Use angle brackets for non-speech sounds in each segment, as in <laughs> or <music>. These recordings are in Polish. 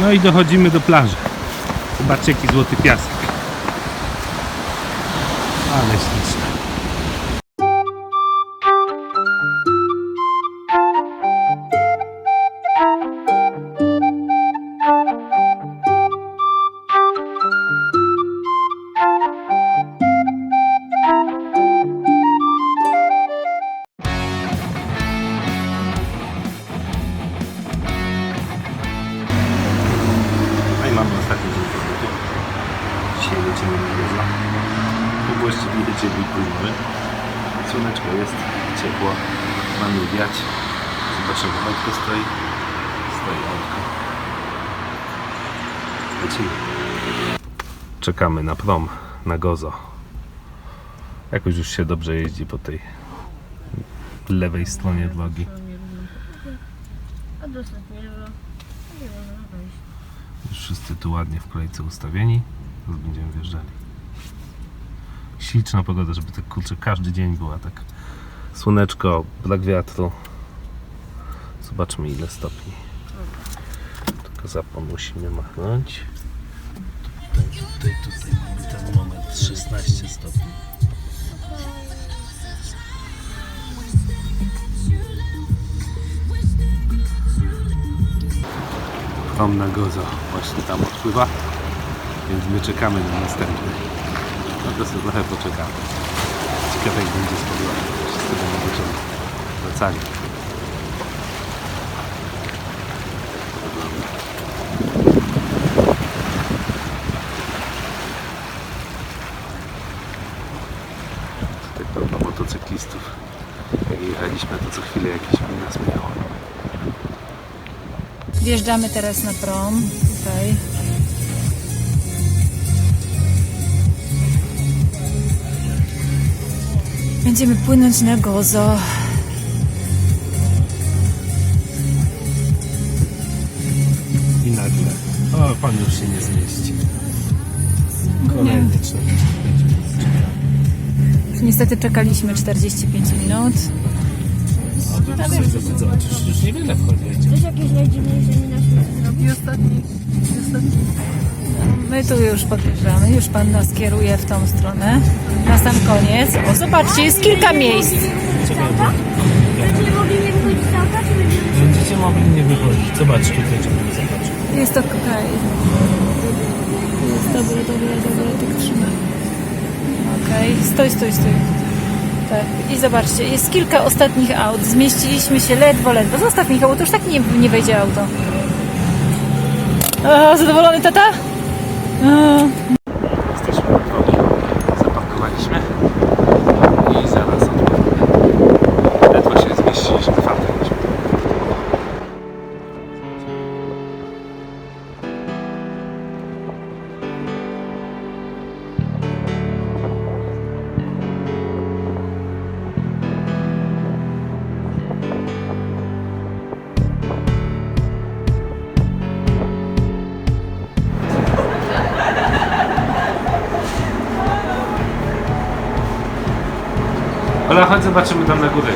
No i dochodzimy do plaży. Zobaczcie jaki złoty piasek. Ale śliczne. Wiać. Zobaczymy, autko stoi. Stoi autko. Lecimy. Czekamy na prom, na Gozo. Jakoś już się dobrze jeździ po tej lewej stronie drogi. Już wszyscy tu ładnie w kolejce ustawieni. Teraz będziemy wjeżdżali. Śliczna pogoda, żeby tak kurczę każdy dzień była tak. Słoneczko, brak wiatru. Zobaczmy ile stopni. Tylko zapon musimy machnąć. Tutaj, tutaj, tutaj mamy termometr 16 stopni. Prom na Gozo właśnie tam odpływa, więc my czekamy na następny. No to sobie trochę poczekamy. Ciekawe jak będzie z. Będą wieczorem wracali. Tutaj pełno motocyklistów. Jak jechaliśmy, to co chwilę jakiś nas mijało. Wjeżdżamy teraz na prom. Tutaj. Będziemy płynąć na Gozo. I nagle. O, pan już się nie zmieści. Kolejny. Niestety czekaliśmy 45 minut. A to już sobie zobaczysz, już niewiele wchodzi. Coś jakieś najdziwniejsze mi na świecie zrobi. I ostatni. My tu już podjeżdżamy. Już pan nas kieruje w tą stronę. Na sam koniec. O, zobaczcie, jest kilka miejsc. Będziemy mogli nie wychodzić z auta, czy będziemy... Będziecie mogli nie wychodzić. Zobacz tutaj. Jest to okej. Jest dobre, dobre, dobre. Tak trzymaj. Okej, stój, stój, stój. Tak. I zobaczcie, jest kilka ostatnich aut. Zmieściliśmy się ledwo, ledwo. Zostaw Michał, bo to już tak nie, nie wejdzie auto. O, zadowolony tata? O, Ola, chodź zobaczymy tam na na górze,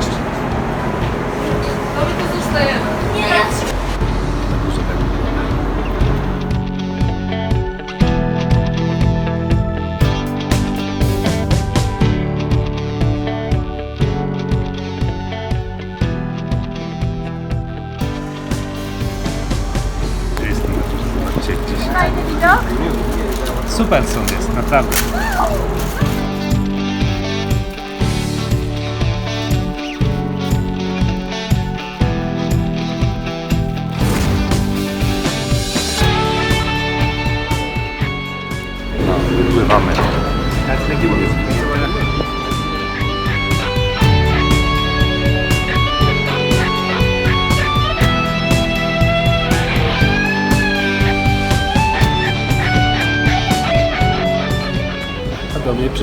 zobaczcie jak gdzieś. Fajny widok? Super są jest, naprawdę.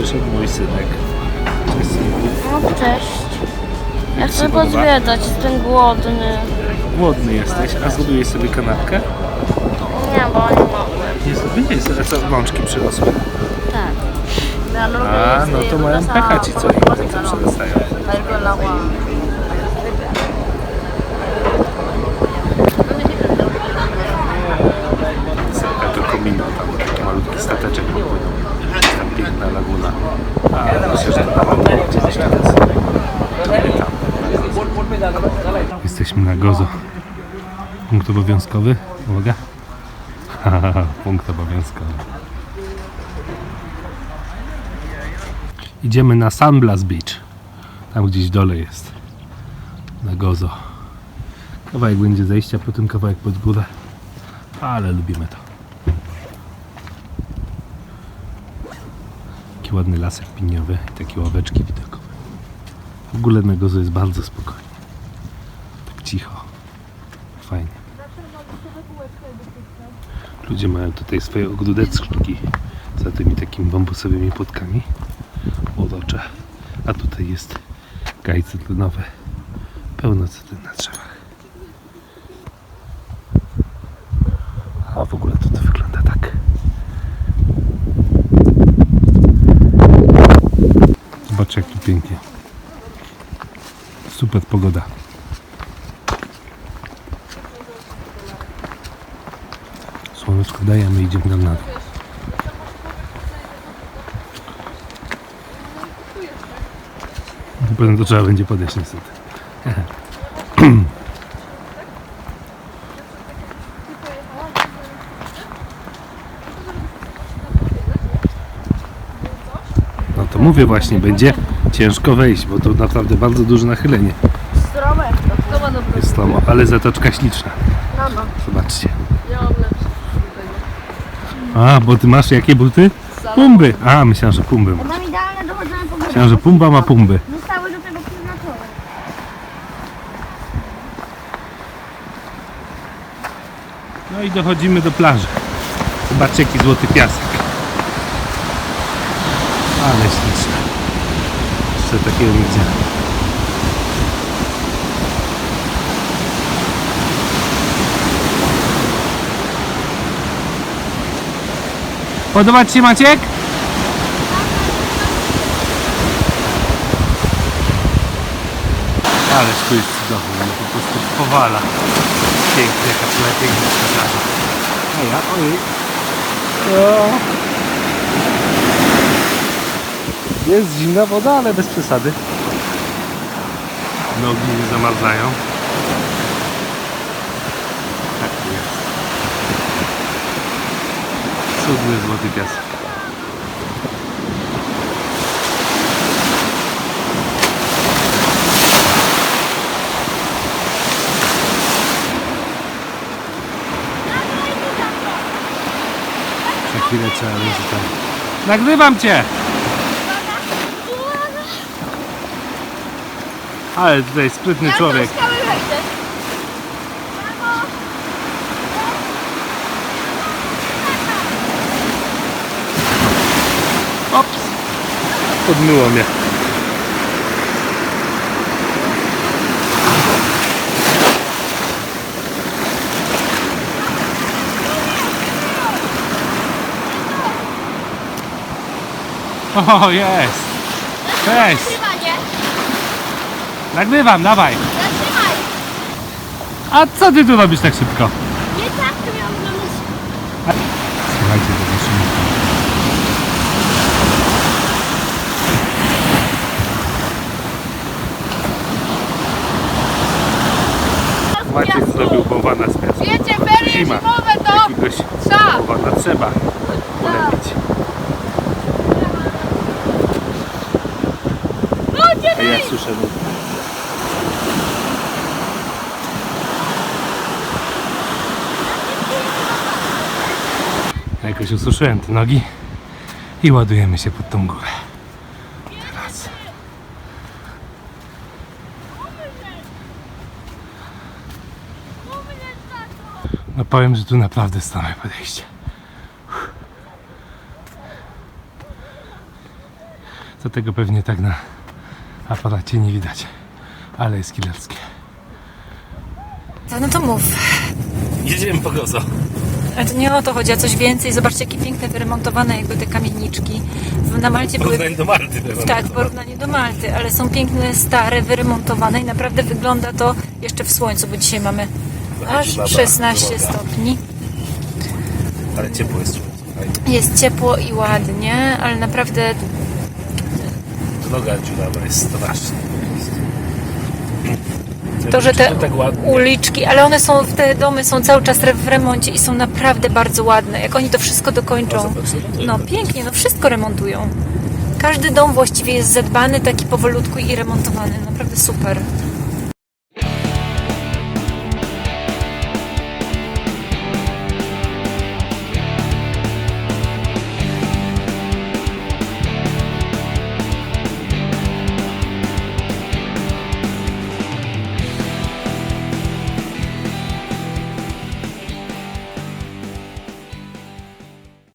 Przyszedł mój synek. Cześć synku. No, cześć. Ja chcę podoba? pozwiedzać, jestem głodny. Głodny jesteś, a zbudujesz sobie kanapkę? Nie, bo nie mogę. Nie zrobiłeś, a co wączki przyrosły? Tak. Ja lubię A, no to mają pecha ci co im te, co przyrastają. Palomino, tam taki malutki stateczek tam piękna laguna. Jesteśmy na Gozo. Punkt obowiązkowy. Uwaga. <laughs> Punkt obowiązkowy. Idziemy na San Blas Beach. Tam gdzieś dole jest. Na Gozo. Kawałek będzie zejścia, potem kawałek pod górę. Ale lubimy to. Taki ładny lasek piniowy i takie ławeczki widokowe. W ogóle na Gozo jest bardzo spokojnie. Tak cicho. Fajnie. Ludzie mają tutaj swoje ogródeczki za tymi takimi bambusowymi płotkami. Urocze. A tutaj jest gaj cytrynowy. Pełno cytryn na drzewach. A w ogóle to, to wygląda tak. Zobaczcie jak tu pięknie. Super pogoda. Słoneczko daje, a my idziemy na dół. Potem to trzeba będzie podejść niestety. <clears throat> mówię właśnie, będzie ciężko wejść, bo to naprawdę bardzo duże nachylenie. Strome. Jest stromo, ale zatoczka śliczna. Zobaczcie. Ja mam lepsze. A, bo ty masz jakie buty? Pumby. A, myślałem, że pumby masz. Mam idealne dochodzenie po górze. Myślałem, że pumba ma pumby. Zostały do tego przeznaczone. No i dochodzimy do plaży. Zobaczcie jaki złoty piasek. Ale śliczne. Jeszcze takiego nie widziałem. Podoba Ci się Maciek? Ależ tu jest cudownie, no po prostu powala. Pięknie, jaka piękna plaża. A ja, ojej. O. Jest zimna woda, ale bez przesady. Nogi nie zamarzają. Tak jest. Cudny złoty piasek. Za chwilę trzeba będzie tam. Nagrywam cię! Ale tutaj sprytny człowiek. Ops! Podmyło mnie. O, jest! Cześć! Nagrywam, dawaj! Zatrzymaj. A co ty tu robisz tak szybko? Nie tak to miałam na myśli. Słuchajcie, zobaczymy. Maciek zrobił bałwana z piasku. Wiecie, ferie Zima. zimowe to Jakiegoś Trzeba. bałwana trzeba ulepić. Ludzie, A ja słyszę no, Jakoś ususzyłem te nogi i ładujemy się pod tą górę. Teraz. No powiem, że tu naprawdę stałe podejście. Co tego pewnie tak na aparacie nie widać, ale jest kilerskie. No to mów. Jedziemy po gozo. Ale to nie o to chodzi, a coś więcej. Zobaczcie, jakie piękne, wyremontowane jakby te kamienniczki. W- Na Malcie były... do Malty. Tak, w porównaniu do Malty, ale są piękne, stare, wyremontowane i naprawdę wygląda to jeszcze w słońcu, bo dzisiaj mamy aż Dobra, 16 dobra. stopni. Ale ciepło jest. Jest ciepło i ładnie, ale naprawdę Droga dziurawa jest straszna. To, że te tak uliczki, ale one są, te domy są cały czas w remoncie i są naprawdę bardzo ładne. Jak oni to wszystko dokończą. No pięknie, no wszystko remontują. Każdy dom właściwie jest zadbany, taki powolutku i remontowany. Naprawdę super.